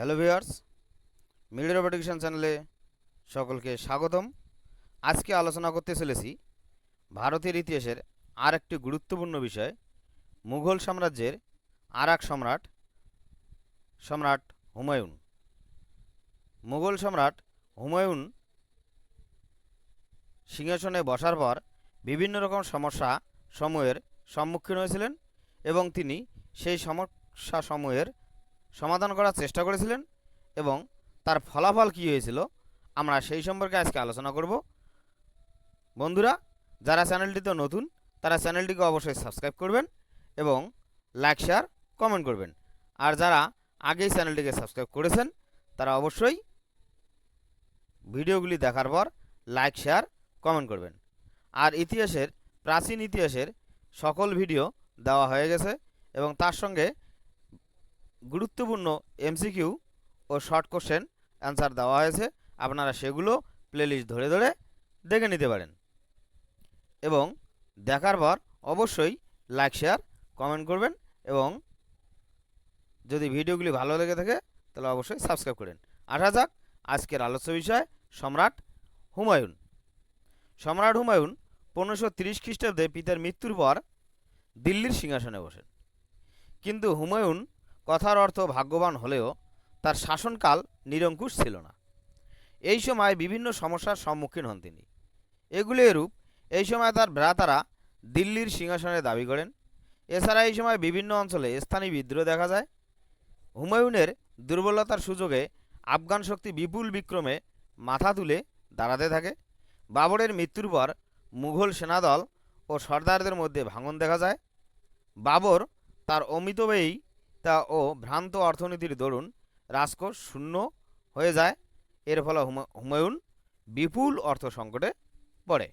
Hello viewers media রোবোটিকশন চ্যানেলে সকলকে স্বাগতম। আজকে আলোচনা করতে চলেছি ভারতের ইতিহাসের আর একটি গুরুত্বপূর্ণ বিষয়, মুঘল সাম্রাজ্যের আর সম্রাট সম্রাট হুমায়ুন। মুঘল সম্রাট হুমায়ুন সিংহাসনে বসার পর বিভিন্ন রকম সমস্যা সমূহের সম্মুখীন হয়েছিলেন এবং তিনি সেই সমস্যা সমূহের সমাধান করার চেষ্টা করেছিলেন এবং তার ফলাফল কী হয়েছিল, আমরা সেই সম্পর্কে আজকে আলোচনা করব। বন্ধুরা, যারা চ্যানেলটিতে নতুন, তারা চ্যানেলটিকে অবশ্যই সাবস্ক্রাইব করবেন এবং লাইক, শেয়ার, কমেন্ট করবেন। আর যারা আগেই চ্যানেলটিকে সাবস্ক্রাইব করেছেন, তারা অবশ্যই ভিডিওগুলি দেখার পর লাইক, শেয়ার, কমেন্ট করবেন। আর ইতিহাসের, প্রাচীন ইতিহাসের সকল ভিডিও দেওয়া হয়ে গেছে এবং তার সঙ্গে গুরুত্বপূর্ণ এমসিকিউ ও শর্ট কোশ্চেন অ্যান্সার দেওয়া হয়েছে। আপনারা সেগুলো প্লেলিস্ট ধরে ধরে দেখে নিতে পারেন। এবং দেখার পর অবশ্যই লাইক শেয়ার কমেন্ট করবেন এবং যদি ভিডিওগুলি ভালো লেগে থাকে তাহলে অবশ্যই সাবস্ক্রাইব করেন। আসা যাক আজকের আলোচ্য বিষয় সম্রাট হুমায়ুন। সম্রাট হুমায়ুন পনেরোশো তিরিশ খ্রিস্টাব্দে পিতার মৃত্যুর পর দিল্লির সিংহাসনে বসেন। কিন্তু হুমায়ুন কথার অর্থ ভাগ্যবান হলেও তার শাসনকাল নিরঙ্কুশ ছিল না। এই সময় বিভিন্ন সমস্যার সম্মুখীন হন তিনি। এগুলি এরূপ, এই সময় তার ভ্রাতারা দিল্লির সিংহাসনে দাবি করেন। এছাড়া এই সময় বিভিন্ন অঞ্চলে স্থানীয় বিদ্রোহ দেখা যায়। হুমায়ুনের দুর্বলতার সুযোগে আফগান শক্তি বিপুল বিক্রমে মাথা তুলে দাঁড়াতে থাকে। বাবরের মৃত্যুর পর মুঘল সেনাদল ও সর্দারদের মধ্যে ভাঙন দেখা যায়। বাবর তার অমিতব্যয়ী তা ও ভ্রান্ত অর্থনীতির দরুন রাজকোষ শূন্য হয়ে যায়। এর ফলে হুমায়ুন বিপুল অর্থ সংকটে পড়ে।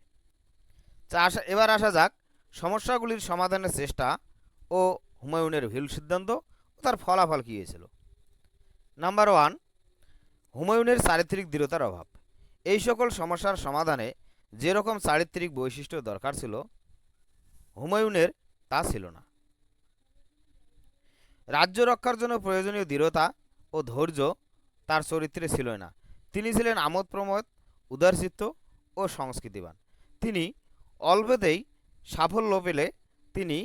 এবার আসা যাক সমস্যাগুলির সমাধানের চেষ্টা ও হুমায়ুনের ভিল সিদ্ধান্ত ও তার ফলাফল কী হয়েছিল। নাম্বার ওয়ান, হুমায়ুনের চারিত্রিক দৃঢ়তার অভাব। এই সকল সমস্যার সমাধানে যেরকম চারিত্রিক বৈশিষ্ট্য দরকার ছিল, হুমায়ুনের তা ছিল না। রাজ্য রক্ষার জন্য প্রয়োজনীয় দৃঢ়তা ও ধৈর্য তার চরিত্রে ছিল না। তিনি ছিলেন আমোদ প্রমোদ উদারচিত্ত ও সংস্কৃতিবান। তিনি অল্পতেই সাফল্য পেলে তিনি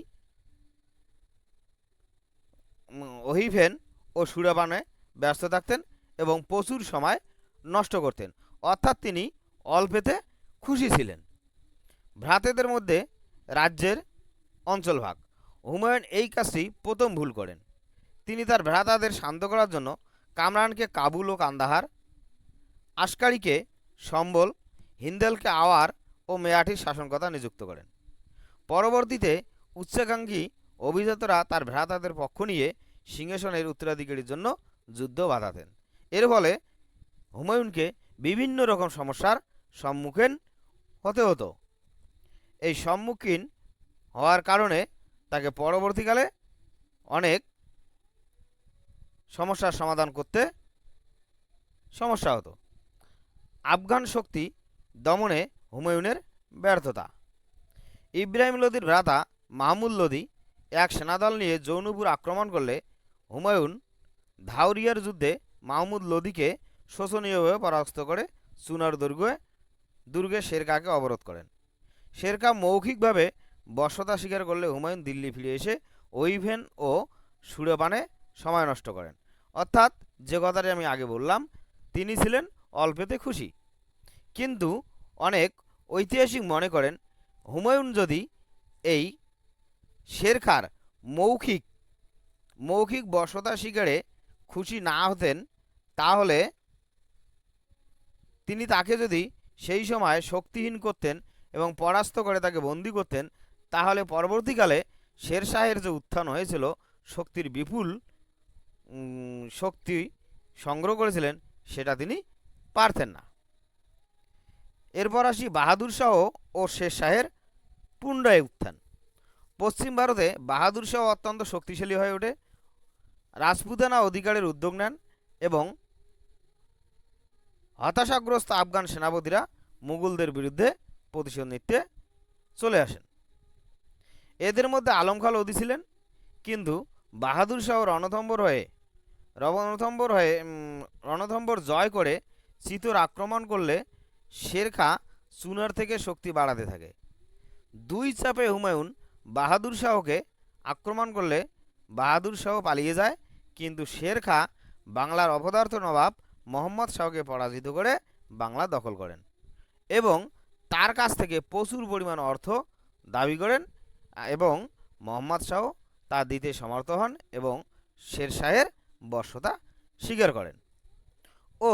অহিফেন ও সুরাবানে ব্যস্ত থাকতেন এবং প্রচুর সময় নষ্ট করতেন। অর্থাৎ তিনি অল্পেতে খুশি ছিলেন। ভ্রাতেদের মধ্যে রাজ্যের অঞ্চলভাগ। হুমায়ুন এই কাজটি প্রথম ভুল করেন। তিনি তার ভ্রাতাদের শান্ত করার জন্য কামরানকে কাবুল ও কান্দাহার, আশকারিকে সম্বল, হিন্দেলকে আওয়ার ও মেয়াঠির শাসনকর্তা নিযুক্ত করেন। পরবর্তীতে উচ্চাকাঙ্ক্ষী অভিজাতরা তার ভ্রাতাদের পক্ষ নিয়ে সিংহাসনের উত্তরাধিকারীর জন্য যুদ্ধ বাধাতেন। এর ফলে হুমায়ুনকে বিভিন্ন রকম সমস্যার সম্মুখীন হতে হতো। এই সম্মুখীন হওয়ার কারণে তাকে পরবর্তীকালে অনেক সমস্যার সমাধান করতে সমস্যা হতো। আফগান শক্তি দমনে হুমায়ুনের ব্যর্থতা। ইব্রাহিম লোদির ভ্রাতা মাহমুদ লোদি এক সেনাদল নিয়ে জৌনপুর আক্রমণ করলে হুমায়ুন ধাউরিয়ার যুদ্ধে মাহমুদ লোদিকে শোচনীয়ভাবে পরাস্ত করে চুনার দুর্গে দুর্গে শেরকাকে অবরোধ করেন। শেরকা মৌখিকভাবে বর্ষতা স্বীকার করলে হুমায়ুন দিল্লি ফিরে এসে ওইভেন ও সুরেপানে সময় নষ্ট করেন। অর্থাৎ যে কথাটি আমি আগে বললাম, তিনি ছিলেন অল্পেতে খুশি। কিন্তু অনেক ঐতিহাসিক মনে করেন, হুমায়ুন যদি এই শেরখার মৌখিক মৌখিক বসতা শিকারে খুশি না হতেন, তাহলে তিনি তাকে যদি সেই সময় শক্তিহীন করতেন এবং পরাস্ত করে তাকে বন্দি করতেন, তাহলে পরবর্তীকালে শেরশাহের যে উত্থান হয়েছিল, শক্তির বিপুল শক্তি সংগ্রহ করেছিলেন, সেটা তিনি পারতেন না। এরপর আসি বাহাদুর শাহ ও শের শাহের পুনরায় উত্থান। পশ্চিম ভারতে বাহাদুর শাহ অত্যন্ত শক্তিশালী হয়ে ওঠে রাজপুতানা অধিকারের উদ্যোগ নেন এবং হতাশাগ্রস্ত আফগান সেনাপতিরা মুঘলদের বিরুদ্ধে প্রতিশোধ নিতে চলে আসেন। এদের মধ্যে আলম খাঁ লোদি ছিলেন, কিন্তু বাহাদুর শাহ রণথম্বর হয়ে রণথম্বর হয়ে রণথম্বর জয় করে চিতোর আক্রমণ করলে শেরখা চুনার থেকে শক্তি বাড়াতে থাকে। দুই চাপে হুমায়ুন বাহাদুর শাহকে আক্রমণ করলে বাহাদুর শাহ পালিয়ে যায়, কিন্তু শেরখা বাংলার অপদার্থ নবাব মোহাম্মদ শাহকে পরাজিত করে বাংলা দখল করেন এবং তার কাছ থেকে প্রচুর পরিমাণ অর্থ দাবি করেন এবং মোহাম্মদ শাহ তা দিতে সমর্থ হন এবং শেরশাহের বর্ষতা স্বীকার করেন। ও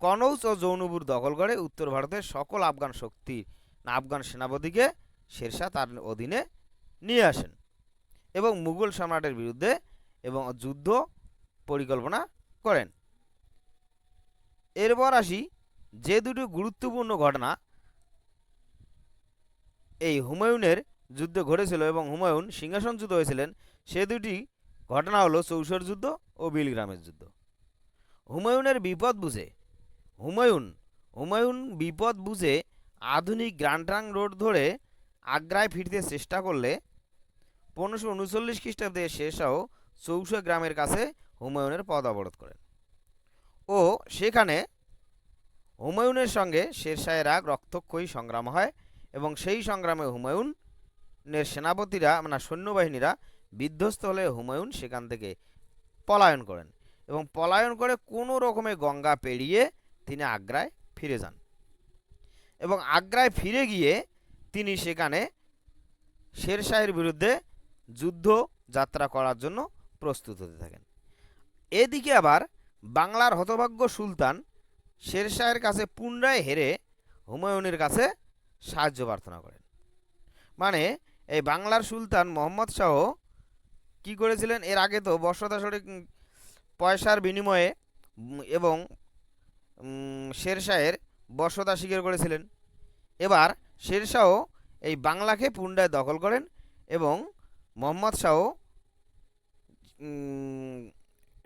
কনৌজ ও জৌনপুর দখল করে উত্তর ভারতের সকল আফগান শক্তি আফগান সেনাপতিকে শেরশাহ তার অধীনে নিয়ে আসেন এবং মুঘল সম্রাটের বিরুদ্ধে এবং যুদ্ধ পরিকল্পনা করেন। এরপর আসি যে দুটি গুরুত্বপূর্ণ ঘটনা। এই হুমায়ুনের যুদ্ধে ঘটেছিল এবং হুমায়ুন সিংহাসনচ্যুত হয়েছিলেন, সে দুটি ঘটনা হলো চৌসর যুদ্ধ ও বিলগ্রামের যুদ্ধ। হুমায়ুনের বিপদ বুঝে, হুমায়ুন হুমায়ুন বিপদ বুঝে আধুনিক গ্রান্টাং রোড ধরে আগ্রায় ফিরতে চেষ্টা করলে পনেরোশো উনচল্লিশ খ্রিস্টাব্দে শেরশাহ চৌষা গ্রামের কাছে হুমায়ুনের পদ অবরোধ করেন। ও সেখানে হুমায়ুনের সঙ্গে শেরশাহের আগ রক্তক্ষয়ী সংগ্রাম হয় এবং সেই সংগ্রামে হুমায়ুনের সেনাপতিরা মানে সৈন্যবাহিনীরা বিধ্বস্ত হলে হুমায়ুন সেখান থেকে পলায়ন করেন এবং পলায়ন করে কোনো রকমে গঙ্গা পেরিয়ে তিনি আগ্রায় ফিরে যান। এবং আগ্রায় ফিরে গিয়ে তিনি সেখানে শেরশাহের বিরুদ্ধে যুদ্ধ যাত্রা করার জন্য প্রস্তুত হতে থাকেন। এদিকে আবার বাংলার হতভাগ্য সুলতান শেরশাহের কাছে পুনরায় হেরে হুমায়ুনের কাছে সাহায্য প্রার্থনা করেন। মানে এই বাংলার সুলতান মোহাম্মদ শাহ কি করেছিলেন? এর আগে তো বর্ষদাসরে পয়সার বিনিময়ে এবং শেরশাহের বর্ষতা স্বীকার করেছিলেন। এবার শেরশাহ এই বাংলাকে পুনরায় দখল করেন এবং মোহাম্মদ শাহ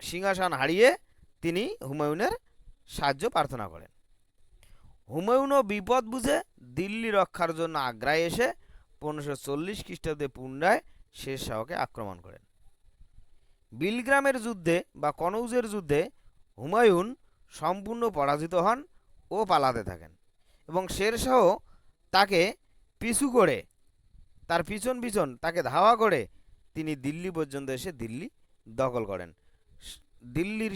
সিংহাসন হারিয়ে তিনি হুমায়ুনের সাহায্য প্রার্থনা করেন। হুমায়ুনও বিপদ বুঝে দিল্লি রক্ষার জন্য আগ্রায় এসে পনেরোশো চল্লিশ খ্রিস্টাব্দে পুনরায় শের শাহকে আক্রমণ করেন। বিলগ্রামের যুদ্ধে বা কনৌজের যুদ্ধে হুমায়ুন সম্পূর্ণ পরাজিত হন ও পালাতে থাকেন এবং শেরশাহ তাকে পিছু করে, তার পিছন পিছন তাকে ধাওয়া করে তিনি দিল্লি পর্যন্ত এসে দিল্লি দখল করেন। দিল্লির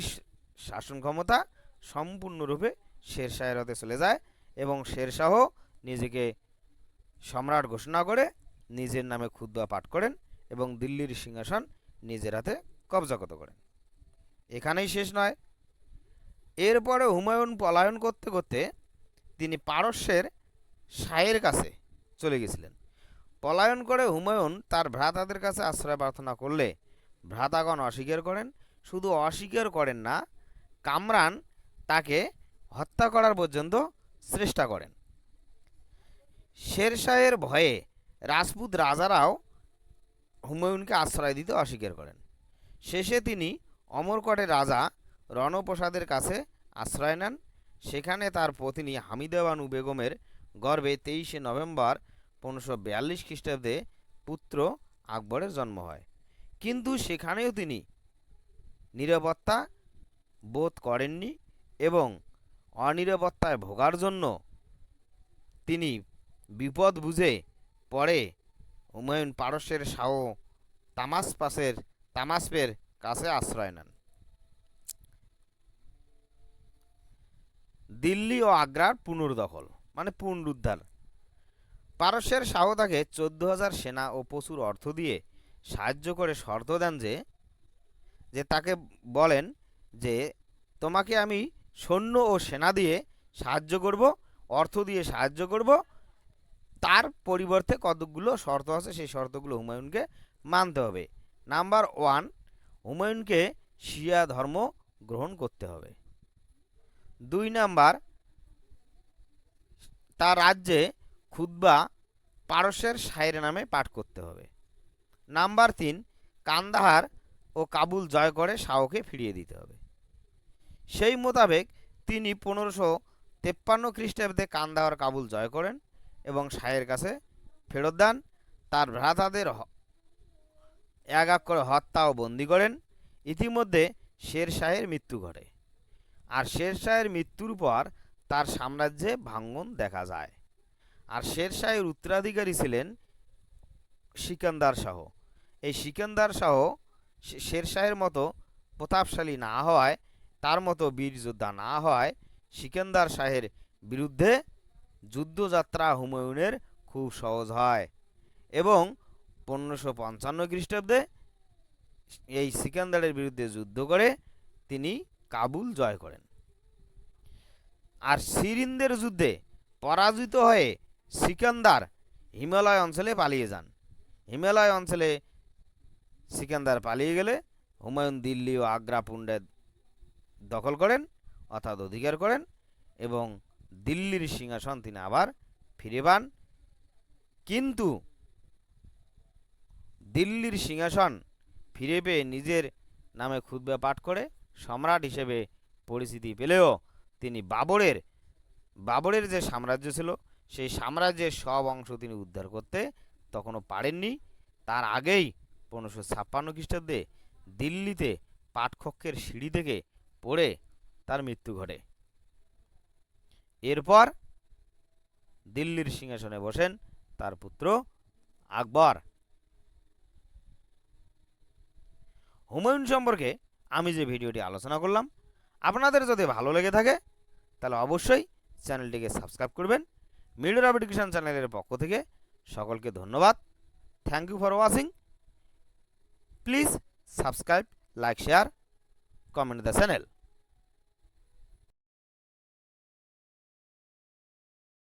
শাসন ক্ষমতা সম্পূর্ণরূপে শেরশাহের হাতে চলে যায় এবং শেরশাহ নিজেকে সম্রাট ঘোষণা করে নিজের নামে ক্ষুদ্র পাঠ করেন এবং দিল্লির সিংহাসন নিজের হাতে কবজাগত করেন এখানেই শেষ নয়। এরপরে হুমায়ুন পলায়ন করতে করতে তিনি পারস্যের শাহের কাছে চলে গেছিলেন। পলায়ন করে হুমায়ুন তার ভ্রাতাদের কাছে আশ্রয় প্রার্থনা করলে ভ্রাতাগণ অস্বীকার করেন। শুধু অস্বীকার করেন না, কামরান তাকে হত্যা করার পর্যন্ত চেষ্টা করেন। শেরশাহের ভয়ে রাজপুত রাজারাও হুমায়ুনকে আশ্রয় দিতে অস্বীকার করেন। শেষে তিনি অমরকটে রাজা রণপ্রসাদের কাছে আশ্রয় নেন। সেখানে তার পত্নী হামিদাবানু বেগমের গর্ভে তেইশে নভেম্বর পনেরোশো বিয়াল্লিশ খ্রিস্টাব্দে পুত্র আকবরের জন্ম হয়। কিন্তু সেখানেও তিনি নিরাপত্তা বোধ করেননি এবং অনিরাপত্তায় ভোগার জন্য তিনি বিপদ বুঝে পরে হুমায়ুন পারস্যের শাহ তামাসপাসের তামাসপের কাছে আশ্রয় নেন। দিল্লি ও আগ্রার পুনর্দখল মানে পুনরুদ্ধার। পারস্যের শাহ তাকে চোদ্দ হাজার সেনা ও প্রচুর অর্থ দিয়ে সাহায্য করে শর্ত দেন যে যে তাকে বলেন যে, তোমাকে আমি সৈন্য ও সেনা দিয়ে সাহায্য করব, অর্থ দিয়ে সাহায্য করব। তার পরিবর্তে কতকগুলো শর্ত আছে, সেই শর্তগুলো হুমায়ুনকে মানতে হবে। নাম্বার ওয়ান হুমায়ুনকে শিয়া ধর্ম গ্রহণ করতে হবে। দুই নাম্বার, তার রাজ্যে খুতবা পারস্যের শায়ের নামে পাঠ করতে হবে। নাম্বার তিন, কান্দাহার ও কাবুল জয় করে শাহকে ফিরিয়ে দিতে হবে। সেই মোতাবেক তিনি পনেরোশো তেপ্পান্ন খ্রিস্টাব্দে কান্দাহার কাবুল জয় করেন এবং শাহের কাছে ফেরত দেন। তার ভ্রাতাদের এক এক করে হত্যা ও বন্দি করেন। ইতিমধ্যে শের শাহের মৃত্যু ঘটে। আর শের শাহের মৃত্যুর পর তার সাম্রাজ্যে ভাঙ্গন দেখা যায়। আর শের শাহের উত্তরাধিকারী ছিলেন সিকান্দার শাহ। এই সিকান্দার শাহ শের শাহের মতো প্রতাপশালী না হওয়ায়, তার মতো বীর যোদ্ধা না হওয়ায় সিকান্দার শাহের বিরুদ্ধে যুদ্ধযাত্রা হুমায়ুনের খুব সহজ হয়। এবং পনেরোশো পঞ্চান্ন খ্রিস্টাব্দে এই সিকান্দারের বিরুদ্ধে যুদ্ধ করে তিনি কাবুল জয় করেন। আর সিরিন্দের যুদ্ধে পরাজিত হয়ে সিকান্দার হিমালয় অঞ্চলে পালিয়ে যান। হিমালয় অঞ্চলে সিকান্দার পালিয়ে গেলে হুমায়ুন দিল্লি ও আগ্রা পুণ্ডে দখল করেন, অর্থাৎ অধিকার করেন এবং দিল্লির সিংহাসন তিনি আবার ফিরে পান। কিন্তু দিল্লির সিংহাসন ফিরে পেয়ে নিজের নামে খুতবা পাঠ করে সম্রাট হিসেবে পরিচিতি পেলেও তিনি বাবরের বাবরের যে সাম্রাজ্য ছিল, সেই সাম্রাজ্যের সব অংশ তিনি উদ্ধার করতে তখনও পারেননি। তার আগেই পনেরোশো ছাপ্পান্ন খ্রিস্টাব্দে দিল্লিতে পাঠকক্ষের সিঁড়ি থেকে পড়ে তার মৃত্যু ঘটে। এরপর দিল্লির সিংহাসনে বসেন তার পুত্র আকবর। হুমায়ুন সম্পর্কে আমি যে ভিডিওটি আলোচনা করলাম, আপনাদের যদি ভালো লেগে থাকে, তাহলে অবশ্যই চ্যানেলটিকে সাবস্ক্রাইব করবেন। মিডিয়ার এডুকেশান চ্যানেলের পক্ষ থেকে সকলকে ধন্যবাদ। Thank you for watching please subscribe like share comment the channel